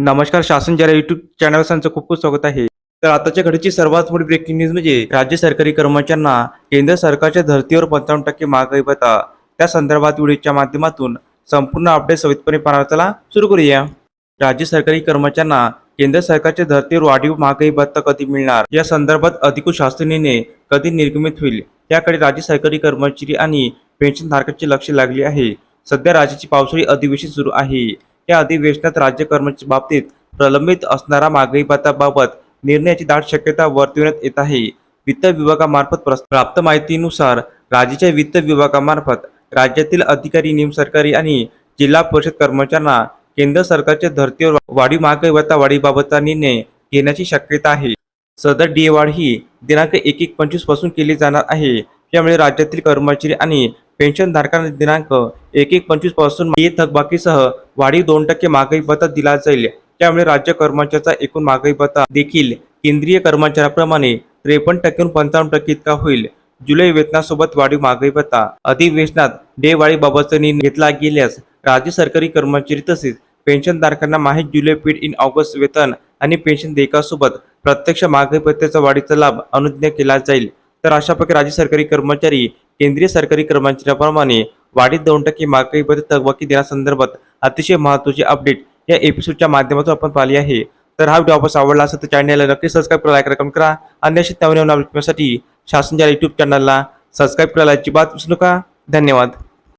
नमस्कार शासन जरा युट्यूब चॅनल त्यांचं खूप खूप स्वागत आहे. तर आताच्या घडीची सर्वात मोठी ब्रेकिंग न्यूज म्हणजे राज्य सरकारी कर्मचाऱ्यांना केंद्र सरकारच्या धर्तीवर पंचावन्न टक्के महागाई भत्ता त्या संदर्भात व्हिडिओच्या माध्यमातून संपूर्ण अपडेट सवितपणे पाहण्याला सुरू करूया. राज्य सरकारी कर्मचाऱ्यांना केंद्र सरकारच्या धर्तीवर वाढीव महागाई भत्ता कधी मिळणार? या संदर्भात अधिकृत शासनेने कधी निर्गमित होईल? याकडे राज्य सरकारी कर्मचारी आणि पेन्शनधारकांचे लक्ष लागले आहे. सध्या राज्याची पावसाळी अधिवेशन सुरू आहे. या अधिवेशनात राज्य कर्मचारी बाबतीत प्रलंबित असणारा मागणी पत्राबाबत निर्णयाची दाट शक्यता वर्तविण्यात येत आहे. वित्त विभागामार्फत प्राप्त माहितीनुसार राज्याच्या वित्त विभागामार्फत राज्यातील अधिकारी निमसरकारी आणि जिल्हा परिषद कर्मचाऱ्यांना केंद्र सरकारच्या धर्तीवर वाढीव मागणी भत्ता वाढीबाबतचा निर्णय घेण्याची शक्यता आहे. सदर डीए वाढ ही दिनांक एक एक पंचवीसपासून केली जाणार आहे. यामुळे राज्यातील कर्मचारी आणि पेन्शनधारकांना दिनांक एक एक पंचवीसपासून थकबाकीसह वाढीव दोन टक्के महागाई भत्ता दिला जाईल. त्यामुळे राज्य कर्मचाऱ्याचा एकूण महागाई भत्ता देखील केंद्रीय कर्मचाऱ्याप्रमाणे त्रेपन्न टक्केहून पंचावन्न टक्के इतका होईल. जुलै वेतनासोबत वाढीव महागाई भत्ता अधिवेशनात डेवाळीबाबतचा निर्णय घेतला गेल्यास राज्य सरकारी कर्मचारी तसेच पेन्शनधारकांना माहीत जुलै पेड इन ऑगस्ट वेतन आणि पेन्शन देयकासोबत प्रत्यक्ष महागाई भत्त्याचा वाढीचा लाभ अनुज्ञा केला जाईल. तर अशा प्रकारे राज्य सरकारी कर्मचारी केंद्रीय सरकारी कर्मचाऱ्याप्रमाणे वाढीत दोन टक्के महागाईबद्दल थकबाकी देण्यासंदर्भात अतिशय महत्त्वाची अपडेट या एपिसोडच्या माध्यमातून आपण पाहिली आहे. तर हा व्हिडिओ आपण आवडला असेल तर चॅनलला नक्की सबस्क्राईब करा लाईक करा करा आणि अशी नवीन नवीन अपडेटसाठी शासनच्या यूट्यूब चॅनलला सबस्क्राईब करायला अजिबात विसरू नका. धन्यवाद.